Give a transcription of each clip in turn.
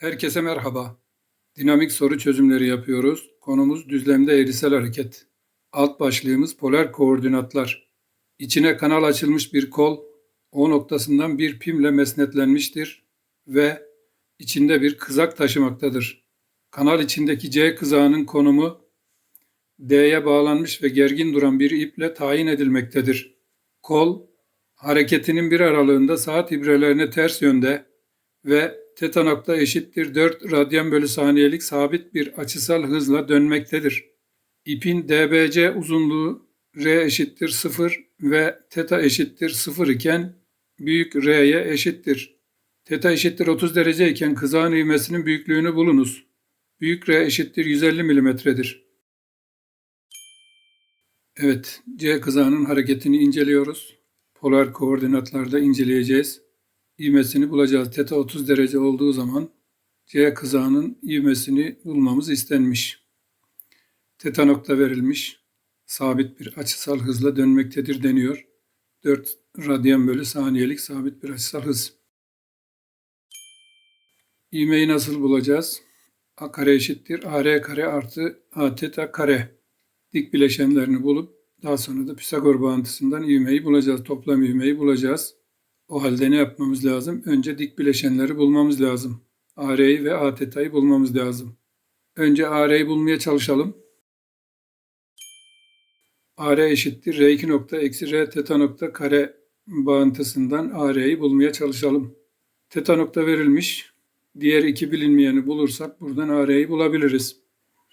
Herkese merhaba. Dinamik soru çözümleri yapıyoruz. Konumuz düzlemde eğrisel hareket. Alt başlığımız polar koordinatlar. İçine kanal açılmış bir kol, O noktasından bir pimle mesnetlenmiştir ve içinde bir kızak taşımaktadır. Kanal içindeki C kızağının konumu D'ye bağlanmış ve gergin duran bir iple tayin edilmektedir. Kol, hareketinin bir aralığında saat ibrelerine ters yönde ve teta nokta eşittir 4 radyan bölü saniyelik sabit bir açısal hızla dönmektedir. İpin DBC uzunluğu R eşittir 0 ve teta eşittir 0 iken büyük R'ye eşittir. Teta eşittir 30 derece iken kızağın ivmesinin büyüklüğünü bulunuz. Büyük R eşittir 150 milimetredir. Evet, C kızağının hareketini inceliyoruz. Polar koordinatlarda inceleyeceğiz. İvmesini bulacağız. Teta 30 derece olduğu zaman C kızağının ivmesini bulmamız istenmiş. Teta nokta verilmiş. Sabit bir açısal hızla dönmektedir deniyor. 4 radyan bölü saniyelik sabit bir açısal hız. İvmeyi nasıl bulacağız? A kare eşittir AR kare artı A teta kare. Dik bileşenlerini bulup daha sonra da Pisagor bağıntısından ivmeyi bulacağız. Toplam ivmeyi bulacağız. O halde ne yapmamız lazım? Önce dik bileşenleri bulmamız lazım. AR'yi ve A teta'yı bulmamız lazım. Önce AR'yi bulmaya çalışalım. AR eşittir R2 nokta eksi R teta nokta kare bağıntısından AR'yi bulmaya çalışalım. Teta nokta verilmiş. Diğer iki bilinmeyeni bulursak buradan AR'yi bulabiliriz.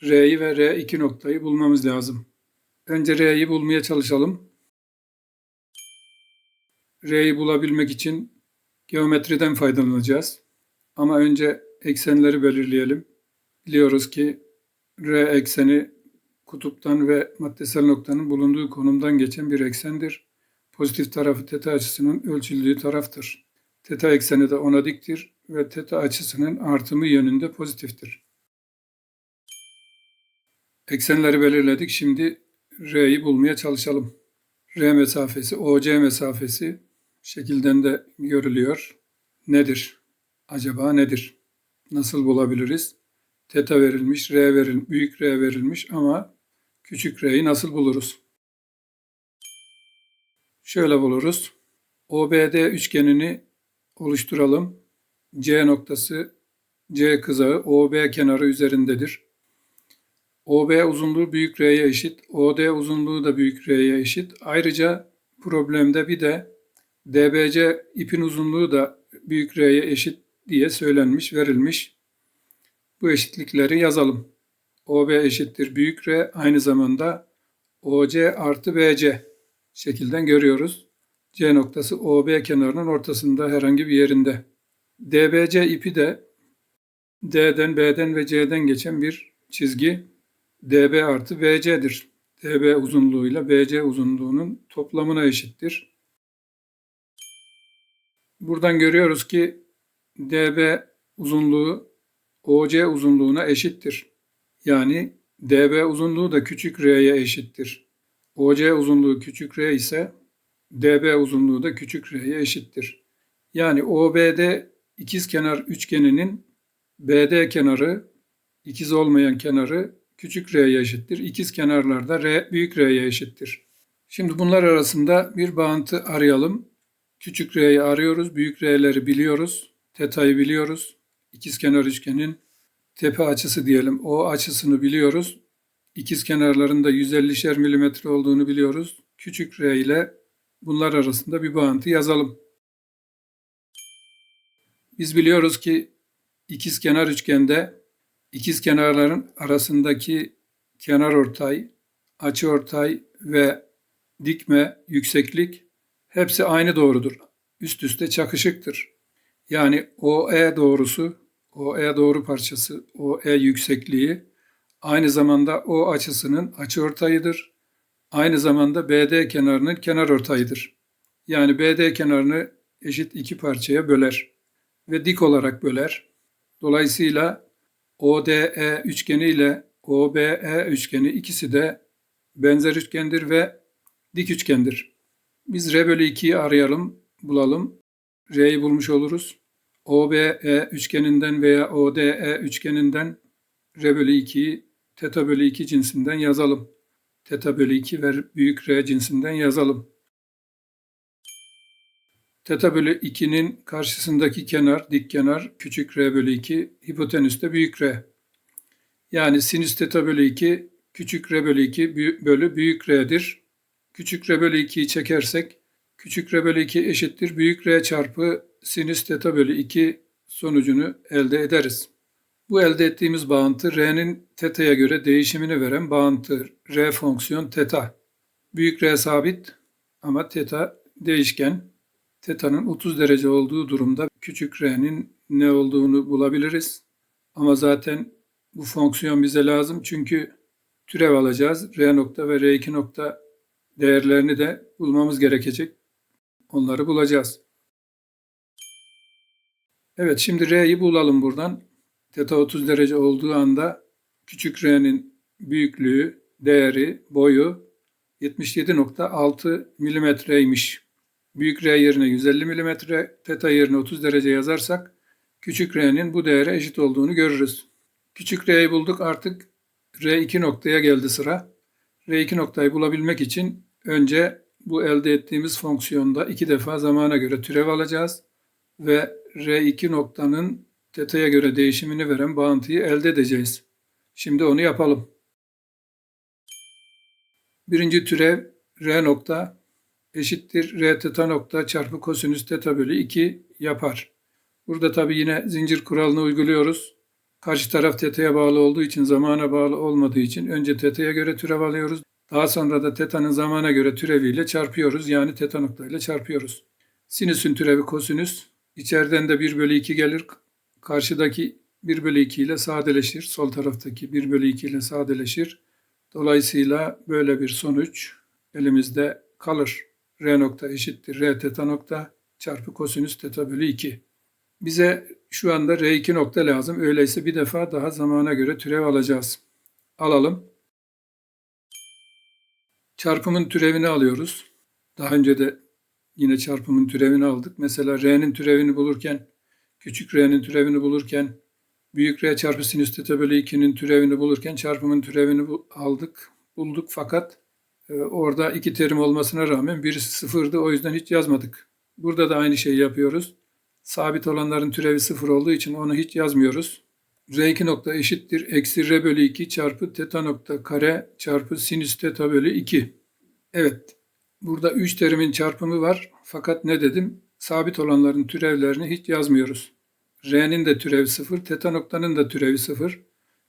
R'yi ve R2 noktayı bulmamız lazım. Önce R'yi bulmaya çalışalım. R'yi bulabilmek için geometriden faydalanacağız. Ama önce eksenleri belirleyelim. Biliyoruz ki R ekseni kutuptan ve maddesel noktanın bulunduğu konumdan geçen bir eksendir. Pozitif tarafı teta açısının ölçüldüğü taraftır. Teta ekseni de ona diktir ve teta açısının artımı yönünde pozitiftir. Eksenleri belirledik. Şimdi R'yi bulmaya çalışalım. R mesafesi, OC mesafesi şekilden de görülüyor. Nedir? Acaba nedir? Nasıl bulabiliriz? Teta verilmiş, R veril, büyük R verilmiş ama küçük R'yi nasıl buluruz? Şöyle buluruz. OBD üçgenini oluşturalım. C noktası C kızağı OB kenarı üzerindedir. OB uzunluğu büyük R'ye eşit, OD uzunluğu da büyük R'ye eşit. Ayrıca problemde bir de DBC ipin uzunluğu da büyük R'ye eşit diye söylenmiş, verilmiş. Bu eşitlikleri yazalım. OB eşittir büyük R aynı zamanda OC artı BC şekilden görüyoruz. C noktası OB kenarının ortasında herhangi bir yerinde. DBC ipi de D'den, B'den ve C'den geçen bir çizgi DB artı BC'dir. DB uzunluğuyla BC uzunluğunun toplamına eşittir. Buradan görüyoruz ki DB uzunluğu OC uzunluğuna eşittir. Yani DB uzunluğu da küçük R'ye eşittir. OC uzunluğu küçük R ise DB uzunluğu da küçük R'ye eşittir. Yani OBD ikizkenar üçgeninin BD kenarı ikiz olmayan kenarı küçük R'ye eşittir. İkiz kenarlarda R büyük R'ye eşittir. Şimdi bunlar arasında bir bağıntı arayalım. Küçük R'yi arıyoruz. Büyük R'leri biliyoruz. Teta'yı biliyoruz. İkizkenar üçgenin tepe açısı diyelim. O açısını biliyoruz. İkiz kenarlarında 150'şer milimetre olduğunu biliyoruz. Küçük R ile bunlar arasında bir bağıntı yazalım. Biz biliyoruz ki ikizkenar üçgende ikiz kenarların arasındaki kenar ortay, açı ortay ve dikme, yükseklik hepsi aynı doğrudur. Üst üste çakışıktır. Yani OE doğrusu, OE doğru parçası, OE yüksekliği aynı zamanda O açısının açı ortayıdır. Aynı zamanda BD kenarının kenar ortayıdır. Yani BD kenarını eşit iki parçaya böler ve dik olarak böler. Dolayısıyla ODE üçgeni ile OBE üçgeni ikisi de benzer üçgendir ve dik üçgendir. Biz R bölü 2'yi arayalım, bulalım. R'yi bulmuş oluruz. OBE üçgeninden veya ODE üçgeninden R bölü 2'yi teta bölü 2 cinsinden yazalım. Teta bölü 2 ve büyük R cinsinden yazalım. Teta bölü 2'nin karşısındaki kenar, dik kenar küçük r bölü 2, hipotenüs de büyük r. Yani sinüs teta bölü 2 küçük r bölü 2 bölü büyük r'dir. Küçük r bölü 2'yi çekersek küçük r bölü 2 eşittir büyük r çarpı sinüs teta bölü 2 sonucunu elde ederiz. Bu elde ettiğimiz bağıntı r'nin teta'ya göre değişimini veren bağıntı r fonksiyon teta. Büyük r sabit ama teta değişken. Teta'nın 30 derece olduğu durumda küçük r'nin ne olduğunu bulabiliriz. Ama zaten bu fonksiyon bize lazım çünkü türev alacağız. R nokta ve R2 nokta değerlerini de bulmamız gerekecek. Onları bulacağız. Evet şimdi R'yi bulalım buradan. Teta 30 derece olduğu anda küçük R'nin büyüklüğü, değeri, boyu 77.6 milimetreymiş. Büyük R yerine 150 mm, teta yerine 30 derece yazarsak küçük R'nin bu değere eşit olduğunu görürüz. Küçük R'yi bulduk artık R2 noktaya geldi sıra. R2 noktayı bulabilmek için önce bu elde ettiğimiz fonksiyonda iki defa zamana göre türev alacağız ve R2 noktanın teta'ya göre değişimini veren bağıntıyı elde edeceğiz. Şimdi onu yapalım. Birinci türev R nokta eşittir r teta nokta çarpı kosinüs teta bölü 2 yapar. Burada tabi yine zincir kuralını uyguluyoruz. Karşı taraf teta'ya bağlı olduğu için zamana bağlı olmadığı için önce teta'ya göre türev alıyoruz. Daha sonra da teta'nın zamana göre türeviyle çarpıyoruz. Yani teta noktayla çarpıyoruz. Sinüsün türevi kosinüs. İçeriden de 1 bölü 2 gelir. Karşıdaki 1 bölü 2 ile sadeleşir. Sol taraftaki 1 bölü 2 ile sadeleşir. Dolayısıyla böyle bir sonuç elimizde kalır r nokta eşittir r teta nokta çarpı kosinüs teta bölü 2. Bize şu anda r2 nokta lazım. Öyleyse bir defa daha zamana göre türev alacağız. Alalım. Çarpımın türevini alıyoruz. Daha önce de yine çarpımın türevini aldık. Mesela r'nin türevini bulurken, küçük r'nin türevini bulurken, büyük r çarpı sinüs teta bölü 2'nin türevini bulurken çarpımın türevini aldık, bulduk fakat ee, orada iki terim olmasına rağmen birisi sıfırdı. O yüzden hiç yazmadık. Burada da aynı şeyi yapıyoruz. Sabit olanların türevi sıfır olduğu için onu hiç yazmıyoruz. R2 nokta eşittir. Eksi R bölü 2 çarpı teta nokta kare çarpı sinüs teta bölü 2. Evet. Burada 3 terimin çarpımı var. Fakat ne dedim? Sabit olanların türevlerini hiç yazmıyoruz. R'nin de türevi sıfır, teta noktanın da türevi sıfır.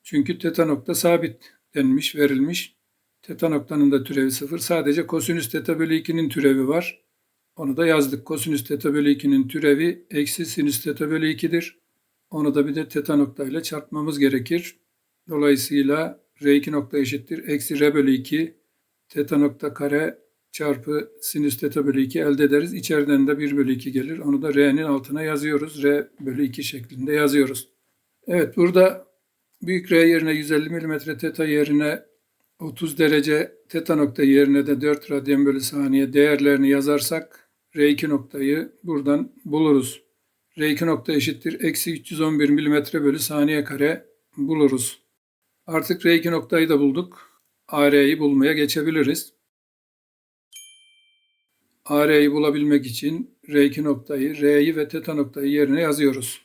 Çünkü teta nokta sabit denmiş, verilmiş. Teta noktanın da türevi sıfır. Sadece kosinüs teta bölü 2'nin türevi var. Onu da yazdık. Kosinüs teta bölü 2'nin türevi eksi sinüs teta bölü 2'dir. Onu da bir de teta noktayla çarpmamız gerekir. Dolayısıyla R2 nokta eşittir. Eksi R bölü 2 teta nokta kare çarpı sinüs teta bölü 2 elde ederiz. İçeriden de 1 bölü 2 gelir. Onu da R'nin altına yazıyoruz. R bölü 2 şeklinde yazıyoruz. Evet burada büyük R yerine 150 mm teta yerine 30 derece teta nokta yerine de 4 radyan bölü saniye değerlerini yazarsak R2 noktayı buradan buluruz. R2 nokta eşittir. Eksi 311 milimetre bölü saniye kare buluruz. Artık R2 noktayı da bulduk. AR'yi bulmaya geçebiliriz. AR'yi bulabilmek için R2 noktayı, R'yi ve teta noktayı yerine yazıyoruz.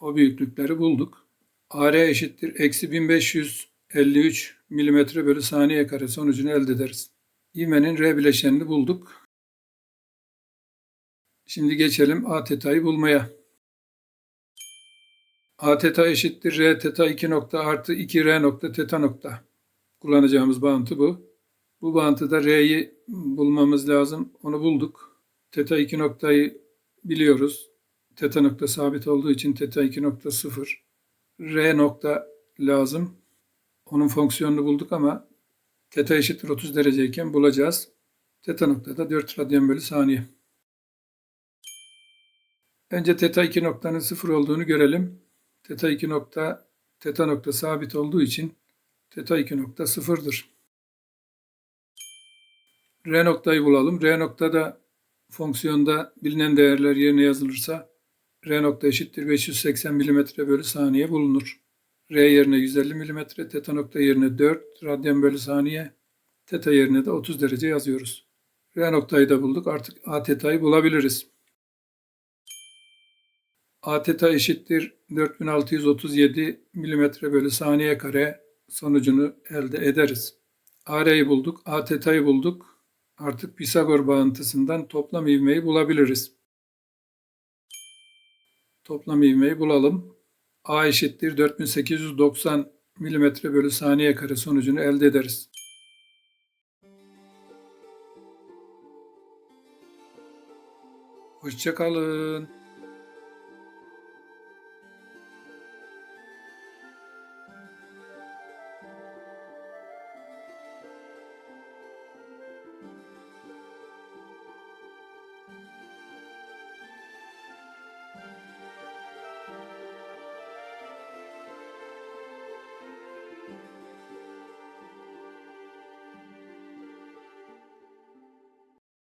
O büyüklükleri bulduk. AR eşittir. Eksi 1553 milimetre bölü saniye kare sonucunu elde ederiz. İğmenin R bileşenini bulduk. Şimdi geçelim A teta'yı bulmaya. A teta eşittir R teta 2 nokta artı 2 R nokta teta nokta. Kullanacağımız bağıntı bu. Bu bağıntıda R'yi bulmamız lazım. Onu bulduk. Teta 2 noktayı biliyoruz. Teta nokta sabit olduğu için teta 2 nokta 0. R nokta lazım. Onun fonksiyonunu bulduk ama teta eşittir 30 dereceyken bulacağız. Teta noktada 4 radyan bölü saniye. Önce teta 2 noktanın sıfır olduğunu görelim. Teta 2 nokta, teta nokta sabit olduğu için teta 2 nokta sıfırdır. R noktayı bulalım. R noktada fonksiyonda bilinen değerler yerine yazılırsa R nokta eşittir 580 mm bölü saniye bulunur. R yerine 150 mm, teta nokta yerine 4 radyan bölü saniye, teta yerine de 30 derece yazıyoruz. R noktayı da bulduk. Artık A teta'yı bulabiliriz. A teta eşittir 4637 mm bölü saniye kare sonucunu elde ederiz. AR'yi bulduk, A teta'yı bulduk. Artık Pisagor bağıntısından toplam ivmeyi bulabiliriz. Toplam ivmeyi bulalım. A eşittir 4890 mm bölü saniye kare sonucunu elde ederiz. Hoşçakalın.